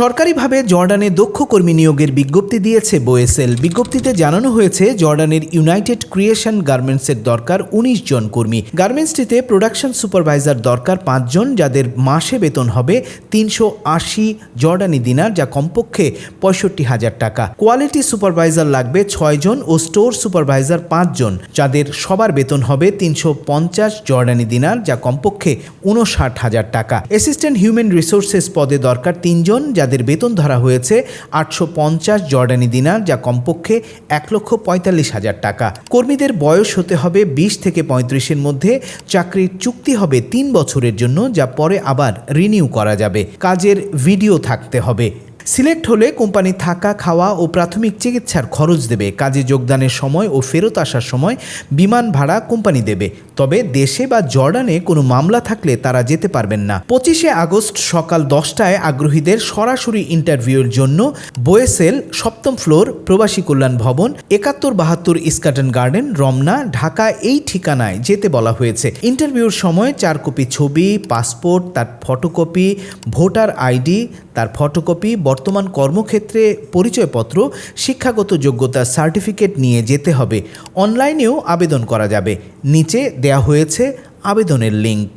সরকারিভাবে জর্ডানে দক্ষ কর্মী নিয়োগের বিজ্ঞপ্তি দিয়েছে বোয়েসেল বিজ্ঞপ্তিতে জানানো হয়েছে, জর্ডানের ইউনাইটেড ক্রিয়েশন গার্মেন্টসের দরকার উনিশ জন কর্মী। গার্মেন্টসটিতে প্রোডাকশন সুপারভাইজার দরকার পাঁচজন যাদের মাসে বেতন হবে তিনশো আশি জর্ডানি দিনার, যা কমপক্ষে পঁয়ষট্টি হাজার টাকা। কোয়ালিটি সুপারভাইজার লাগবে ছয়জন ও স্টোর সুপারভাইজার পাঁচজন যাদের সবার বেতন হবে তিনশো পঞ্চাশ জর্ডানি দিনার, যা কমপক্ষে উনষাট হাজার টাকা। অ্যাসিস্ট্যান্ট হিউম্যান রিসোর্সেস পদে দরকার তিনজন যাদের বেতন ধরা হয়েছে আটশো পঞ্চাশ জর্ডানি দিনার, যা কমপক্ষে এক লক্ষ পঁয়তাল্লিশ হাজার টাকা। কর্মীদের বয়স হতে হবে বিশ থেকে পঁয়ত্রিশের মধ্যে, চাকরির চুক্তি হবে তিন বছরের জন্য, যা পরে আবার রিনিউ করা যাবে। কাজের ভিডিও থাকতে হবে। সিলেক্ট হলে কোম্পানি থাকা, খাওয়া ও প্রাথমিক চিকিৎসার খরচ দেবে। কাজে যোগদানের সময় ও ফেরত আসার সময় বিমান ভাড়া কোম্পানি দেবে। তবে দেশে বা জর্ডানে কোনো মামলা থাকলে তারা যেতে পারবেন না। পঁচিশে আগস্ট সকাল দশটায় আগ্রহীদের সরাসরি ইন্টারভিউর জন্য বোয়েসেল সপ্তম ফ্লোর প্রবাসী কল্যাণ ভবন, একাত্তর বাহাত্তর ইস্কাটন গার্ডেন, রমনা, ঢাকা এই ঠিকানায় যেতে বলা হয়েছে। ইন্টারভিউর সময় চার কপি ছবি, পাসপোর্ট, তার ফটোকপি, ভোটার আইডি, তার ফটোকপি বর্তমান কর্মক্ষেত্রে পরিচয়পত্র, শিক্ষাগত যোগ্যতা সার্টিফিকেট নিয়ে যেতে হবে। অনলাইনেও আবেদন করা যাবে। নিচে দেয়া হয়েছে আবেদনের লিঙ্ক